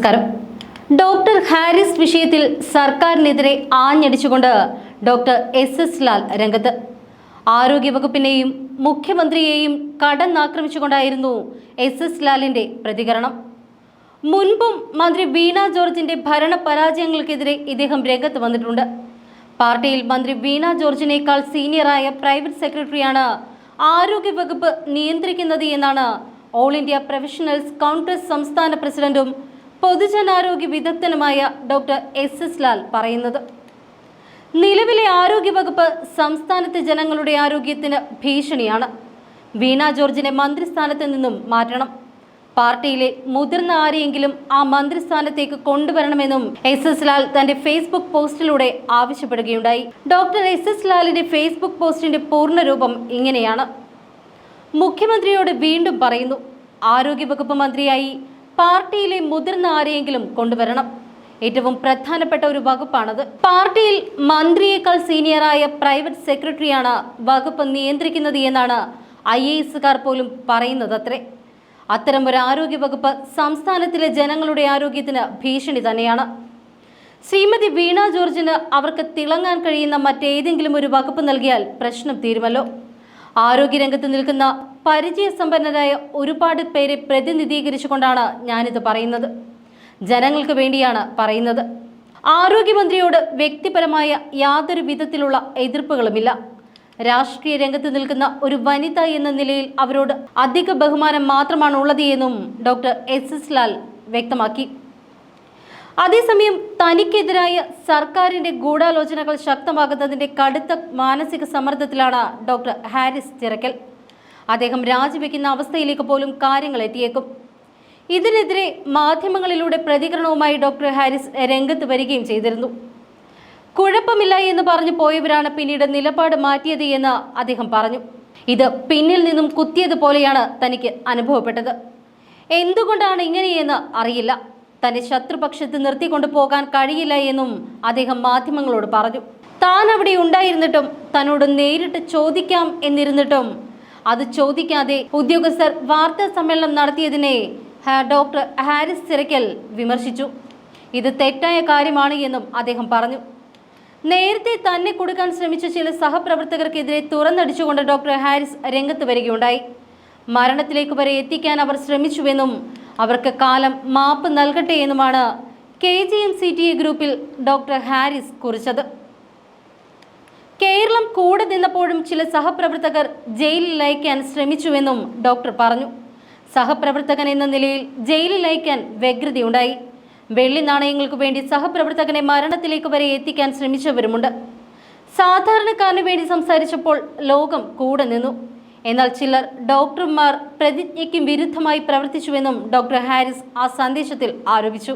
നമസ്കാരം. ഡോക്ടർ ഹാരിസ് വിഷയത്തിൽ സർക്കാരിനെതിരെ ആഞ്ഞടിച്ചുകൊണ്ട് ഡോക്ടർ എസ് എസ് ലാൽ രംഗത്ത്. ആരോഗ്യവകുപ്പിനെയും മുഖ്യമന്ത്രിയെയും കടന്നാക്രമിച്ചുകൊണ്ടായിരുന്നു എസ് എസ് ലാലിന്റെ പ്രതികരണം. മുൻപും മന്ത്രി വീണ ജോർജിന്റെ ഭരണ പരാജയങ്ങൾക്കെതിരെ ഇദ്ദേഹം രംഗത്ത് വന്നിട്ടുണ്ട്. പാർട്ടിയിൽ മന്ത്രി വീണ ജോർജിനേക്കാൾ സീനിയറായ പ്രൈവറ്റ് സെക്രട്ടറിയാണ് ആരോഗ്യവകുപ്പ് നിയന്ത്രിക്കുന്നത് എന്നാണ് ഓൾ ഇന്ത്യ പ്രൊഫഷണൽസ് കോൺഗ്രസ് സംസ്ഥാന പ്രസിഡന്റും പൊതുജനാരോഗ്യ വിദഗ്ധനുമായ ഡോക്ടർ എസ് എസ് ലാൽ പറയുന്നത്. നിലവിലെ ആരോഗ്യവകുപ്പ് സംസ്ഥാനത്തെ ജനങ്ങളുടെ ആരോഗ്യത്തിന് ഭീഷണിയാണ്. വീണ ജോർജിനെ മന്ത്രിസ്ഥാനത്ത് നിന്നും മാറ്റണം. പാർട്ടിയിലെ മുതിർന്ന ആരെയെങ്കിലും ആ മന്ത്രിസ്ഥാനത്തേക്ക് കൊണ്ടുവരണമെന്നും എസ് എസ് ലാൽ തന്റെ ഫേസ്ബുക്ക് പോസ്റ്റിലൂടെ ആവശ്യപ്പെടുകയുണ്ടായി. ഡോക്ടർ എസ് എസ് ലാലിന്റെ ഫേസ്ബുക്ക് പോസ്റ്റിന്റെ പൂർണരൂപം ഇങ്ങനെയാണ്. മുഖ്യമന്ത്രിയോട് വീണ്ടും പറയുന്നു ആരോഗ്യവകുപ്പ് മന്ത്രിയായി പാർട്ടിയിലെ മുതിർന്ന ആരെയെങ്കിലും കൊണ്ടുവരണം. ഏറ്റവും പ്രധാനപ്പെട്ട ഒരു വകുപ്പാണത്. പാർട്ടിയിൽ മന്ത്രിയേക്കാൾ സീനിയറായ പ്രൈവറ്റ് സെക്രട്ടറിയാണ് വകുപ്പ് നിയന്ത്രിക്കുന്നത് എന്നാണ് ഐ എ എസുകാർ പോലും പറയുന്നത് അത്രേ അത്തരം ഒരു ആരോഗ്യവകുപ്പ് സംസ്ഥാനത്തിലെ ജനങ്ങളുടെ ആരോഗ്യത്തിന് ഭീഷണി തന്നെയാണ്. ശ്രീമതി വീണ ജോർജിന് അവർക്ക് തിളങ്ങാൻ കഴിയുന്ന മറ്റേതെങ്കിലും ഒരു വകുപ്പ് നൽകിയാൽ പ്രശ്നം തീരുമല്ലോ. ആരോഗ്യരംഗത്ത് നിൽക്കുന്ന പരിചയസമ്പന്നരായ ഒരുപാട് പേരെ പ്രതിനിധീകരിച്ചുകൊണ്ടാണ് ഞാനിത് പറയുന്നത്. ജനങ്ങൾക്ക് വേണ്ടിയാണ് പറയുന്നത്. ആരോഗ്യമന്ത്രിയോട് വ്യക്തിപരമായ യാതൊരു വിധത്തിലുള്ള എതിർപ്പുകളുമില്ല. രാഷ്ട്രീയ രംഗത്ത് നിൽക്കുന്ന ഒരു വനിത എന്ന നിലയിൽ അവരോട് അധിക ബഹുമാനം മാത്രമാണ് ഉള്ളത് എന്നും ഡോക്ടർ എസ് എസ് ലാൽ വ്യക്തമാക്കി. അതേസമയം തനിക്കെതിരായ സർക്കാരിന്റെ ഗൂഢാലോചനകൾ ശക്തമാകുന്നതിന്റെ കടുത്ത മാനസിക സമ്മർദ്ദത്തിലാണ് ഡോക്ടർ ഹാരിസ് ചിറക്കൽ അദ്ദേഹം രാജിവെക്കുന്ന അവസ്ഥയിലേക്ക് പോലും കാര്യങ്ങൾ എത്തിയേക്കും. ഇതിനെതിരെ മാധ്യമങ്ങളിലൂടെ പ്രതികരണവുമായി ഡോക്ടർ ഹാരിസ് രംഗത്ത് വരികയും ചെയ്തിരുന്നു. കുഴപ്പമില്ല എന്ന് പറഞ്ഞു പോയവരാണ് പിന്നീട് നിലപാട് മാറ്റിയത് എന്ന് അദ്ദേഹം പറഞ്ഞു. ഇത് പിന്നിൽ നിന്നും കുത്തിയതുപോലെയാണ് തനിക്ക് അനുഭവപ്പെട്ടത്. എന്തുകൊണ്ടാണ് ഇങ്ങനെയെന്ന് അറിയില്ല. തന്നെ ശത്രുപക്ഷത്ത് നിർത്തിക്കൊണ്ടു പോകാൻ കഴിയില്ല എന്നും അദ്ദേഹം മാധ്യമങ്ങളോട് പറഞ്ഞു. താൻ അവിടെ ഉണ്ടായിരുന്നിട്ടും തന്നോട് നേരിട്ട് ചോദിക്കാം എന്നിരുന്നിട്ടും. അത് ചോദിക്കാതെ ഉദ്യോഗസ്ഥർ വാർത്താ സമ്മേളനം നടത്തിയതിനെ ഡോക്ടർ ഹാരിസ് ചിറക്കൽ വിമർശിച്ചു. ഇത് തെറ്റായ കാര്യമാണ് എന്നും അദ്ദേഹം പറഞ്ഞു. നേരത്തെ തന്നെ കൊടുക്കാൻ ശ്രമിച്ച ചില സഹപ്രവർത്തകർക്കെതിരെ തുറന്നടിച്ചുകൊണ്ട് ഡോക്ടർ ഹാരിസ് രംഗത്ത് വരികയുണ്ടായി. മരണത്തിലേക്ക് വരെ എത്തിക്കാൻ അവർ ശ്രമിച്ചുവെന്നും അവർക്ക് കാലം മാപ്പ് നൽകട്ടെ എന്നുമാണ് K G M C T A ഗ്രൂപ്പിൽ ഡോക്ടർ ഹാരിസ് കുറിച്ചത്. കേരളം കൂടെ നിന്നപ്പോഴും ചില സഹപ്രവർത്തകർ ജയിലിൽ അയക്കാൻ ശ്രമിച്ചുവെന്നും ഡോക്ടർ പറഞ്ഞു. സഹപ്രവർത്തകൻ എന്ന നിലയിൽ ജയിലിൽ അയക്കാൻ വ്യഗ്രതയുണ്ടായി. വെള്ളി നാണയങ്ങൾക്ക് വേണ്ടി സഹപ്രവർത്തകനെ മരണത്തിലേക്ക് വരെ എത്തിക്കാൻ ശ്രമിച്ചവരുമുണ്ട്. സാധാരണക്കാരന് വേണ്ടി സംസാരിച്ചപ്പോൾ ലോകം കൂടെ നിന്നു. എന്നാൽ ചിലർ ഡോക്ടർമാർ പ്രതിജ്ഞയ്ക്കും വിരുദ്ധമായി പ്രവർത്തിച്ചുവെന്നും ഡോക്ടർ ഹാരിസ് ആ സന്ദേശത്തിൽ ആരോപിച്ചു.